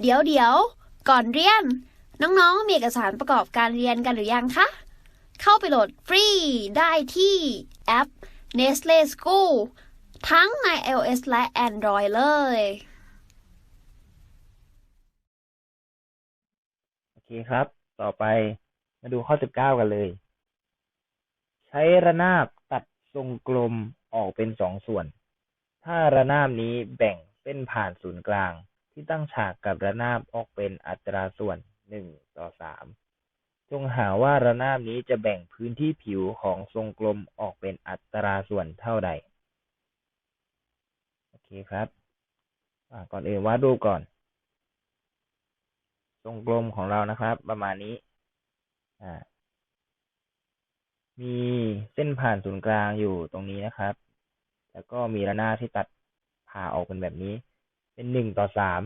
เดี๋ยวเดี๋ยวก่อนเรียน น้องๆ มีเอกสารประกอบการเรียนกันหรือยังคะ เข้าไปโหลดฟรีได้ที่แอป Nestle School ทั้งใน iOS และ Android เลย โอเคครับ ต่อไปมาดูข้อ 19 กันเลย ใช้ระนาบตัดทรงกลมออกเป็นสองส่วน ถ้าระนาบนี้แบ่งเส้นผ่านศูนย์กลาง ที่ตั้งฉากกับระนาบออกเป็นอัตราส่วน1ต่อ3จงหาว่าระนาบนี้จะแบ่งพื้นที่ผิวของทรงกลมออกเป็นอัตราส่วนเท่าใด โอเคครับก่อนอื่นวาดรูปก่อน ทรงกลมของเรานะครับ ประมาณนี้มีเส้นผ่านศูนย์กลางอยู่ตรงนี้นะครับ แล้วก็มีระนาบที่ตัดผ่าออกเป็นแบบนี้ เป็นหนึ่งต่อสาม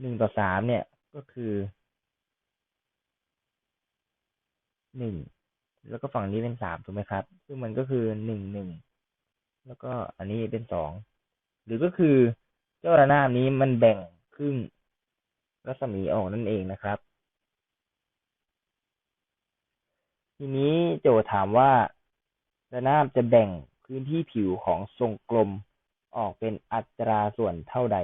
หนึ่งต่อสามเนี่ยก็คือหนึ่งแล้วก็ฝั่งนี้เป็นสามถูกไหมครับ ซึ่งมันก็คือหนึ่งหนึ่งแล้วก็อันนี้เป็นสองหรือก็คือเจ้าระนาบนี้มันแบ่งครึ่งรัศมีออกนั่นเองนะครับ ทีนี้โจทย์ถามว่าระนาบจะแบ่งพื้นที่ผิวของทรงกลม ออกเป็นอัตราส่วนเท่าใด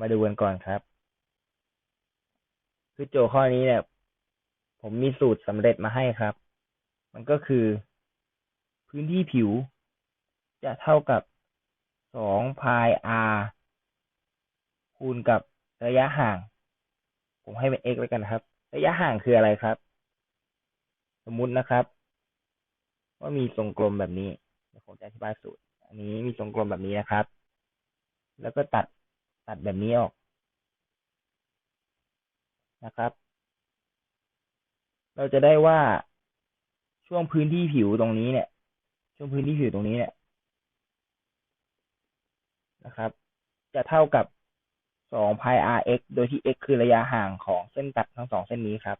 มาดูกันก่อนครับ คือโจทย์ข้อนี้เนี่ย ผมมีสูตรสำเร็จมาให้ครับ มันก็คือ พื้นที่ผิว จะเท่ากับสองพาย r คูณกับระยะห่าง ผมให้เป็น x แล้กันครับ ระยะห่างคืออะไรครับ สมมุตินะครับ ว่ามีทรงกลมแบบนี้ ผมจะอธิบายสูตร อันนี้มีทรงกลมแบบนี้นะครับ แล้วก็ตัดตัดแบบนี้ออกนะครับ เราจะได้ว่าช่วงพื้นที่ผิวตรงนี้เนี่ย ช่วงพื้นที่ผิวตรงนี้เนี่ยนะครับ จะเท่ากับสองพาย rx โดยที่ x คือระยะห่างของเส้นตัดทั้งสองเส้นนี้ครับ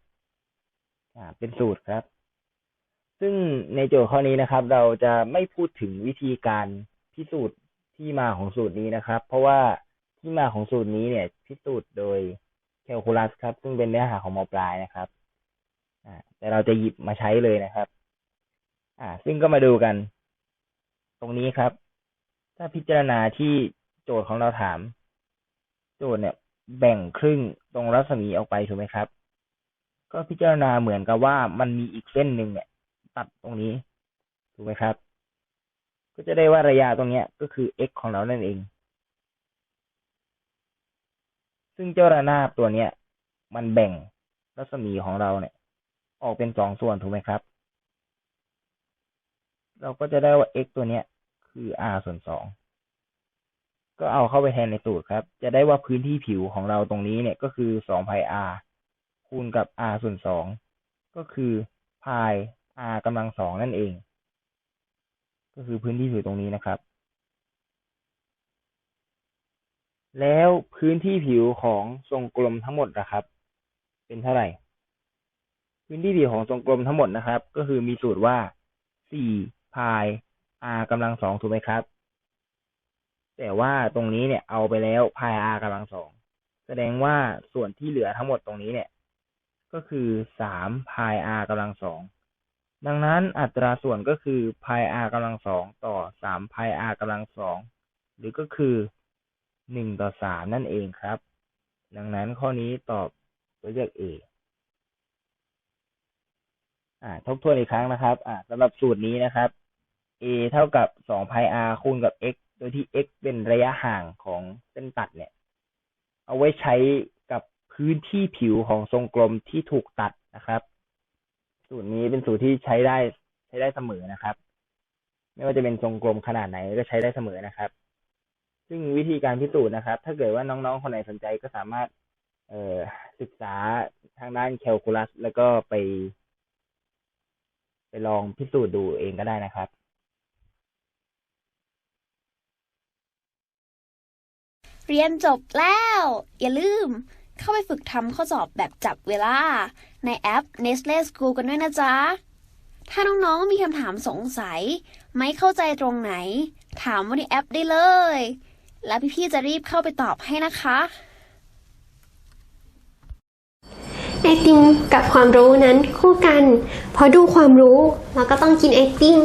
อ่า เป็นสูตรครับ ซึ่งในโจทย์ข้อนี้นะครับ เราจะไม่พูดถึงวิธีการพิสูจน์ที่มาของสูตรนี้นะครับ เพราะว่าที่มาของสูตรนี้เนี่ย พิสูจน์โดยแคลคูลัสครับ ซึ่งเป็นเนื้อหาของมปลายนะครับแต่เราจะหยิบมาใช้เลยนะครับ อ่า ซึ่งก็มาดูกัน ตรงนี้ครับ ถ้าพิจารณาที่โจทย์ของเราถาม โจทย์เนี่ย แบ่งครึ่งตรงรัศมีออกไปถูกไหมครับ ก็พิจารณาเหมือนกับว่ามันมีอีกเส้นหนึ่งเนี่ย ตัดตรงนี้ ถูกไหมครับ ก็จะได้ว่าระยะตรงเนี้ยก็คือ x ของเรานั่นเอง ซึ่งเจ้าระนาบตัวเนี้ย มันแบ่งรัศมีของเราเนี่ย ออกเป็นสองส่วนถูกไหมครับ เราก็จะได้ว่า x ตัวเนี้ย คือ r ส่วนสองก็เอาเข้าไปแทนในสูตรครับ จะได้ว่าพื้นที่ผิวของเราตรงนี้เนี่ยก็คือสองพาย r คูณกับ r ส่วนสองก็คือพาย r กำลังสองนั่นเอง ก็คือพื้นที่ผิวตรงนี้นะครับ แล้วพื้นที่ผิวของทรงกลมทั้งหมดนะครับ เป็นเท่าไหร่ พื้นที่ผิวของทรงกลมทั้งหมดนะครับ ก็คือมีสูตรว่าสี่พาย r กำลังสองถูกไหมครับ แต่ว่าตรงนี้เนี่ยเอาไปแล้วพาย r กำลังสองแสดงว่าส่วนที่เหลือทั้งหมดตรงนี้เนี่ย ก็คือสามพาย r กำลังสอง ดังนั้นอัตราส่วนก็คือพาย r กำลังสองต่อสามพาย r กำลังสองหรือก็คือหนึ่งต่อสามนั่นเองครับ ดังนั้นข้อนี้ตอบตัวเลือก A อ่าทบทวนอีกครั้งนะครับ อ่าสำหรับสูตรนี้นะครับ a เท่ากับสองพาย r คูณกับ x โดยที่ x เป็นระยะห่างของเส้นตัดเนี่ย เอาไว้ใช้กับพื้นที่ผิวของทรงกลมที่ถูกตัดนะครับ สูตรนี้เป็นสูตรที่ใช้ได้ใช้ได้เสมอนะครับ ไม่ว่าจะเป็นทรงกลมขนาดไหนก็ใช้ได้เสมอนะครับ ซึ่งวิธีการพิสูจน์นะครับ ถ้าเกิดว่าน้องๆคนไหนสนใจก็สามารถ เอ่อศึกษาทางด้านแคลคูลัส แล้วก็ไป ไปลองพิสูจน์ดูเองก็ได้นะครับเรียนจบแล้ว อย่าลืมเข้าไปฝึกทำข้อสอบแบบจับเวลา ในแอป Nestle School กันด้วยนะจ๊ะ ถ้าน้องๆมีคำถามสงสัย ไม่เข้าใจตรงไหน ถามว่าในแอปได้เลย แล้วพี่ๆจะรีบเข้าไปตอบให้นะคะไอติมกับความรู้นั้นคู่กัน พอดูความรู้เราก็ต้องกินไอติม